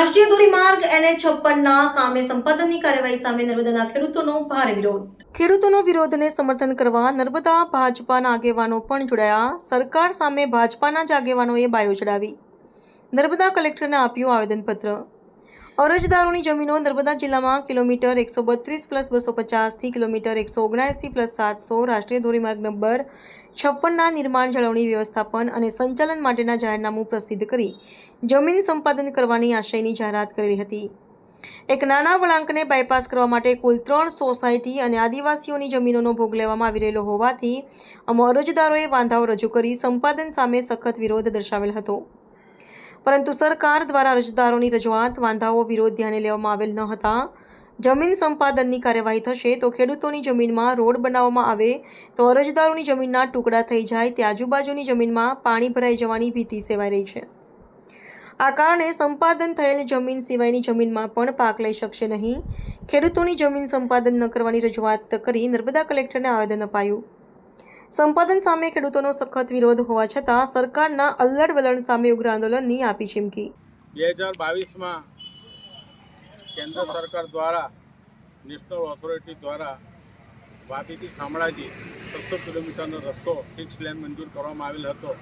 રાષ્ટ્રીય ધોરીમાર્ગ એનએચ છપ્પનના કામે સંપાદનની કાર્યવાહી સામે નર્મદાના ખેડૂતોનો ભારે વિરોધ. ખેડૂતોનો વિરોધને સમર્થન કરવા નર્મદા ભાજપાના આગેવાનો પણ જોડાયા. સરકાર સામે ભાજપાના જ આગેવાનોએ બાયો ચડાવી. નર્મદા કલેક્ટરને આપ્યું આવેદનપત્ર. અરજદારોની જમીનો નર્મદા જિલ્લામાં કિલોમીટર એકસો બત્રીસ પ્લસ બસો પચાસથી કિલોમીટર એકસો ઓગણસી પ્લસ સાતસો રાષ્ટ્રીય ધોરીમાર્ગ નંબર છપ્પનના નિર્માણ જાળવણી વ્યવસ્થાપન અને સંચાલન માટેના જાહેરનામું પ્રસિદ્ધ કરી જમીન સંપાદન કરવાની આશયની જાહેરાત કરેલી હતી. એક નાના વળાંકને બાયપાસ કરવા માટે કુલ ત્રણ સોસાયટી અને આદિવાસીઓની જમીનોનો ભોગ લેવામાં આવી રહેલો હોવાથી અમો અરજદારોએ વાંધાઓ રજૂ કરી સંપાદન સામે સખત વિરોધ દર્શાવેલ હતો. પરંતુ સરકાર દ્વારા અરજદારોની રજૂઆત વાંધાઓ વિરોધ ધ્યાને લેવામાં આવેલ ન હતા. જમીન સંપાદનની કાર્યવાહી થશે તો ખેડૂતોની જમીનમાં રોડ બનાવવામાં આવે તો અરજદારોની જમીનના ટુકડા થઈ જાય, તે આજુબાજુની જમીનમાં પાણી ભરાઈ જવાની ભીતિ સેવાઈ રહી છે. આ કારણે સંપાદન થયેલ જમીન સિવાયની જમીનમાં પણ પાક લઈ શકશે નહીં. ખેડૂતોની જમીન સંપાદન ન કરવાની રજૂઆત કરી નર્મદા કલેક્ટરને આવેદન અપાયું. સંપાદન સામે ખેડૂતોનો સખત વિરોધ હોવા છતાં સરકારના અલ્લડ વલણ સામે ઉગ્ર આંદોલનની આપી ચીમકી. બે હજાર બાવીસમાં કેન્દ્ર સરકાર દ્વારા, નેશનલ ઓથોરિટી દ્વારા વાપીથી શામળાજી છસો કિલોમીટરનો રસ્તો સિક્સ લેન મંજૂર કરવામાં આવેલ હતો.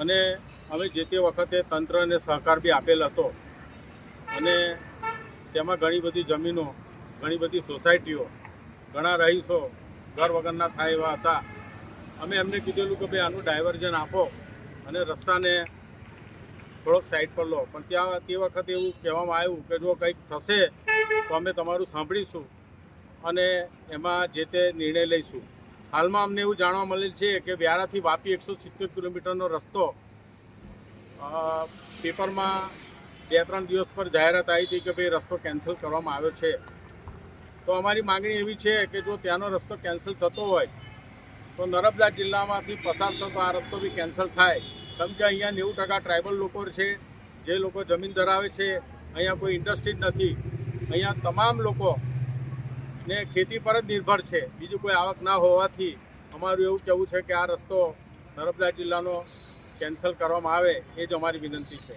અને અમે જે તે વખતે તંત્રને સહકાર બી આપેલ હતો. અને તેમાં ઘણી બધી જમીનો, ઘણી બધી સોસાયટીઓ, ઘણા રહીશો ઘર વગરના થાય એવા હતા. અમે એમને કીધેલું કે, ભાઈ, આનું ડાયવર્ઝન આપો અને રસ્તાને થોડોક સાઈડ પર લો. પણ ત્યાં તે વખતે એવું કહેવામાં આવ્યું કે, જો કંઈક થશે, તો અમે તમારું સાંભળીશું અને એમાં જે તે નિર્ણય લઈશું. હાલમાં અમને એવું જાણવા મળેલ છે કે, વ્યારાથી વાપી એકસો સિત્તેર કિલોમીટરનો રસ્તો પેપરમાં બે ત્રણ દિવસ પર જાહેરાત આવી હતી કે, ભાઈ, રસ્તો કેન્સલ કરવામાં આવ્યો છે. તો અમારી માગણી એવી છે કે જો ત્યાંનો રસ્તો કેન્સલ થતો હોય, તો નર્મદા જિલ્લામાંથી પસાર થતો આ રસ્તો બી કેન્સલ થાય. કેમ કે અહીંયા નેવું ટકા ટ્રાઇબલ લોકો છે, જે લોકો જમીન ધરાવે છે, અહીંયા કોઈ ઇન્ડસ્ટ્રી નથી. અહીંયા તમામ લોકો ને ખેતી પર જ નિર્ભર છે. બીજું કોઈ આવક ના હોવાથી અમારું એવું કહેવું છે કે આ રસ્તો નર્મદા જિલ્લાનો કેન્સલ કરવામાં આવે, એ જ અમારી વિનંતી છે.